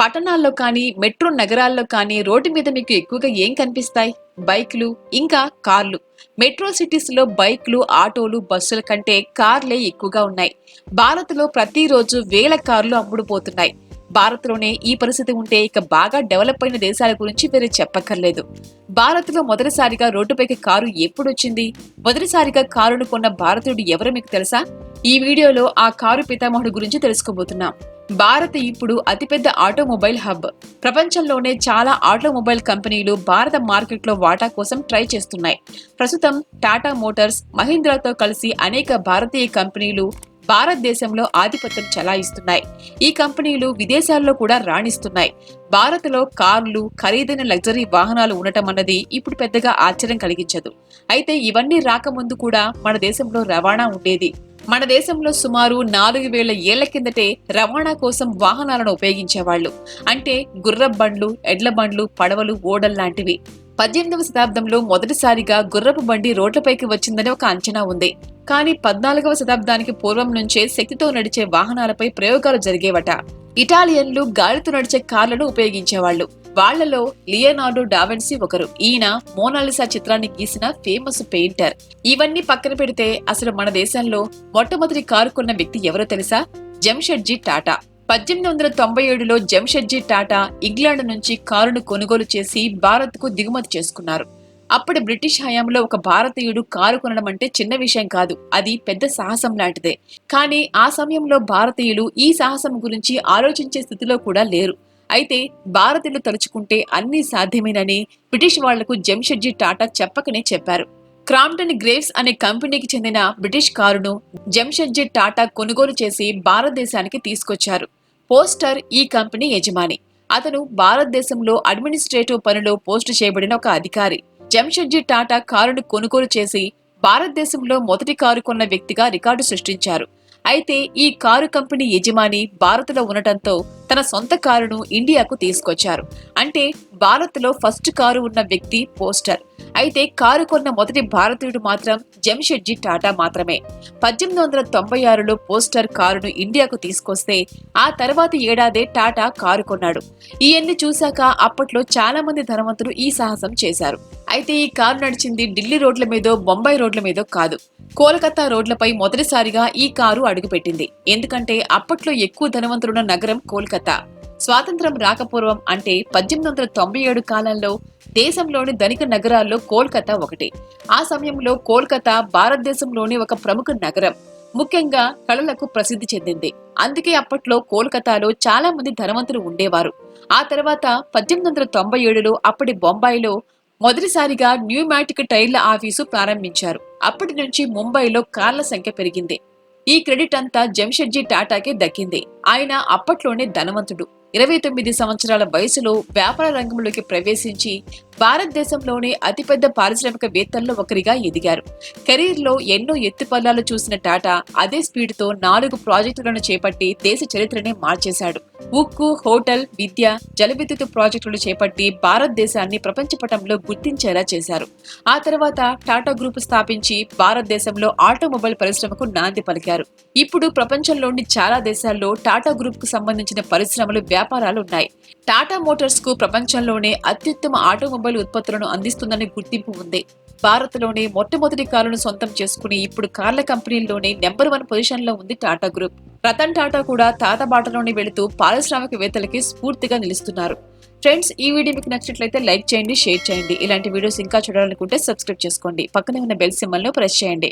పట్టణాల్లో కానీ మెట్రో నగరాల్లో కానీ రోడ్డు మీద మీకు ఎక్కువగా ఏం కనిపిస్తాయి? బైక్లు ఇంకా కార్లు. మెట్రో సిటీస్లో బైక్లు ఆటోలు బస్సుల కంటే కార్లే ఎక్కువగా ఉన్నాయి. భారత్లో ప్రతిరోజు వేల కార్లు అమ్ముడుపోతున్నాయి. భారత్లోనే ఈ పరిస్థితి ఉంటే ఇక బాగా డెవలప్ అయిన దేశాల గురించి వేరే చెప్పక్కర్లేదు. భారత్లో మొదటిసారిగా రోడ్డుపైకి కారు ఎప్పుడు వచ్చింది మొదటిసారిగా కారును కొన్న భారతీయుడు ఎవరో మీకు తెలుసా? ఈ వీడియోలో ఆ కారు పితామహుడు గురించి తెలుసుకోబోతున్నాం. భారత్ ఇప్పుడు అతిపెద్ద ఆటోమొబైల్ హబ్. ప్రపంచంలోనే చాలా ఆటోమొబైల్ కంపెనీలు భారత మార్కెట్లో వాటా కోసం ట్రై చేస్తున్నాయి. ప్రస్తుతం టాటా మోటార్స్ మహీంద్రాతో కలిసి అనేక భారతీయ కంపెనీలు భారతదేశంలో ఆధిపత్యం చలాయిస్తున్నాయి. ఈ కంపెనీలు విదేశాల్లో కూడా రాణిస్తున్నాయి. భారత్లో కార్లు ఖరీదైన లగ్జరీ వాహనాలు ఉండటం అన్నది ఇప్పుడు పెద్దగా ఆశ్చర్యం కలిగించదు. అయితే ఇవన్నీ రాకముందు కూడా మన దేశంలో రవాణా ఉండేది. మన దేశంలో సుమారు నాలుగు వేల ఏళ్ళ కిందటే రవాణా కోసం వాహనాలను ఉపయోగించేవాళ్ళు అంటే గుర్రపు బండ్లు ఎడ్ల బండ్లు పడవలు ఓడల్ లాంటివి. పద్దెనిమిదవ శతాబ్దంలో మొదటిసారిగా గుర్రపు బండి రోడ్లపైకి వచ్చిందని ఒక అంచనా ఉంది. కానీ పద్నాలుగవ శతాబ్దానికి పూర్వం నుంచే శక్తితో నడిచే వాహనాలపై ప్రయోగాలు జరిగేవట. ఇటాలియన్లు గాలితో నడిచే కార్లను ఉపయోగించేవాళ్ళు వాళ్ళలో లియనార్డో డావెన్సీ ఒకరు. ఈయన మోనాలిసా చిత్రాన్ని గీసిన ఫేమస్ పెయింటర్. ఇవన్నీ పక్కన పెడితే అసలు మన దేశంలో మొట్టమొదటి కారు కొన్న వ్యక్తి ఎవరో తెలుసా? జంషెడ్జీ టాటా. పద్దెనిమిది వందల తొంభై ఏడులో జంషెడ్జీ టాటా ఇంగ్లాండ్ నుంచి కారును కొనుగోలు చేసి భారత్కు దిగుమతి చేసుకున్నారు. అప్పటి బ్రిటిష్ హయాంలో ఒక భారతీయుడు కారు కొనడం అంటే చిన్న విషయం కాదు. అది పెద్ద సాహసం లాంటిదే. కానీ ఆ సమయంలో భారతీయులు ఈ సాహసం గురించి ఆలోచించే స్థితిలో కూడా లేరు. అయితే భారతీయులు తలుచుకుంటే అన్నీ సాధ్యమేనని బ్రిటిష్ వాళ్ళకు జంషెడ్జీ టాటా చెప్పకనే చెప్పారు. క్రాంప్టన్ గ్రేవ్స్ అనే కంపెనీకి చెందిన బ్రిటిష్ కారును జంషెడ్జీ టాటా కొనుగోలు చేసి భారతదేశానికి తీసుకొచ్చారు. పోస్టర్ ఈ కంపెనీ యజమాని. అతను భారతదేశంలో అడ్మినిస్ట్రేటివ్ పనిలో పోస్టు చేయబడిన ఒక అధికారి. జంషెడ్జీ టాటా కారును కొనుగోలు చేసి భారతదేశంలో మొదటి కారు కొన్న వ్యక్తిగా రికార్డు సృష్టించారు. అయితే ఈ కారు కంపెనీ యజమాని భారత్లో ఉండటంతో తన సొంత కారును ఇండియాకు తీసుకొచ్చారు. అంటే భారత్లో ఫస్ట్ కారు ఉన్న వ్యక్తి పోస్టర్. అయితే కారు కొన్న మొదటి భారతీయుడు మాత్రం జంషెడ్జీ టాటా మాత్రమే. పద్దెనిమిది వందల తొంభై ఆరులో పోస్టర్ కారును ఇండియాకు తీసుకొస్తే ఆ తర్వాత ఏడాదే టాటా కారు కొన్నాడు. ఇవన్నీ చూశాక అప్పట్లో చాలా మంది ధనవంతులు ఈ సాహసం చేశారు. అయితే ఈ కారు నడిచింది ఢిల్లీ రోడ్ల మీదో బొంబాయి రోడ్ల మీదో కాదు. కోలకత్తా రోడ్లపై మొదటిసారిగా ఈ కారు అడుగుపెట్టింది. ఎందుకంటే అప్పట్లో ఎక్కువ ధనవంతులున్న నగరం కోల్కతా. స్వాతంత్రం రాకపూర్వం అంటే పద్దెనిమిది వందల తొంభై ఏడు కాలంలో దేశంలోని ధనిక నగరాల్లో కోల్కతా ఒకటి. ఆ సమయంలో కోల్కతా భారతదేశంలోని ఒక ప్రముఖ నగరం ముఖ్యంగా కళలకు ప్రసిద్ధి చెందింది. అందుకే అప్పట్లో కోల్కతాలో చాలా మంది ధనవంతులు ఉండేవారు. ఆ తర్వాత పద్దెనిమిది వందల తొంభై ఏడులో అప్పటి బొంబాయిలో మొదటిసారిగా న్యూమాటిక్ టైర్ల ఆఫీసు ప్రారంభించారు. అప్పటి నుంచి ముంబైలో కార్ల సంఖ్య పెరిగింది. ఈ క్రెడిట్ అంతా జంషెడ్జీ టాటాకే దక్కింది. ఆయన అప్పట్లోనే ధనవంతుడు. ఇరవై తొమ్మిది సంవత్సరాల వయసులో వ్యాపార రంగంలోకి ప్రవేశించి భారతదేశంలోనే అతిపెద్ద పారిశ్రామికవేత్తల్లో ఒకరిగా ఎదిగారు. కెరీర్లో ఎన్నో ఎత్తుపల్లాలు చూసిన టాటా అదే స్పీడ్తో నాలుగు ప్రాజెక్టులను చేపట్టి దేశ చరిత్రనే మార్చేశాడు. ఉక్కు హోటల్ విద్య జలవిద్యుత్ ప్రాజెక్టులు చేపట్టి భారతదేశాన్ని ప్రపంచ పటంలో గుర్తించేలా చేశారు. ఆ తర్వాత టాటా గ్రూప్ స్థాపించి భారతదేశంలో ఆటోమొబైల్ పరిశ్రమకు నాంది పలికారు. ఇప్పుడు ప్రపంచంలోని చాలా దేశాల్లో టాటా గ్రూప్కు సంబంధించిన పరిశ్రమలు వ్యాపారాలు ఉన్నాయి. టాటా మోటార్స్కు ప్రపంచంలోనే అత్యుత్తమ ఆటోమొబైల్ ఉత్పత్తులను అందిస్తుందనే గుర్తింపు ఉంది. భారత్లోనే మొట్టమొదటి కారును సొంతం చేసుకుని ఇప్పుడు కార్ల కంపెనీల్లోనే నెంబర్ వన్ పొజిషన్లో ఉంది టాటా గ్రూప్. రతన్ టాటా కూడా తాత బాటలోనే వెళుతూ పారిశ్రామికవేత్తలకి స్ఫూర్తిగా నిలుస్తున్నారు. ఫ్రెండ్స్ ఈ వీడియో మీకు నచ్చినట్లయితే లైక్ చేయండి షేర్ చేయండి. ఇలాంటి వీడియోస్ ఇంకా చూడాలనుకుంటే సబ్స్క్రైబ్ చేసుకోండి. పక్కనే ఉన్న బెల్ సింబల్ను ప్రెస్ చేయండి.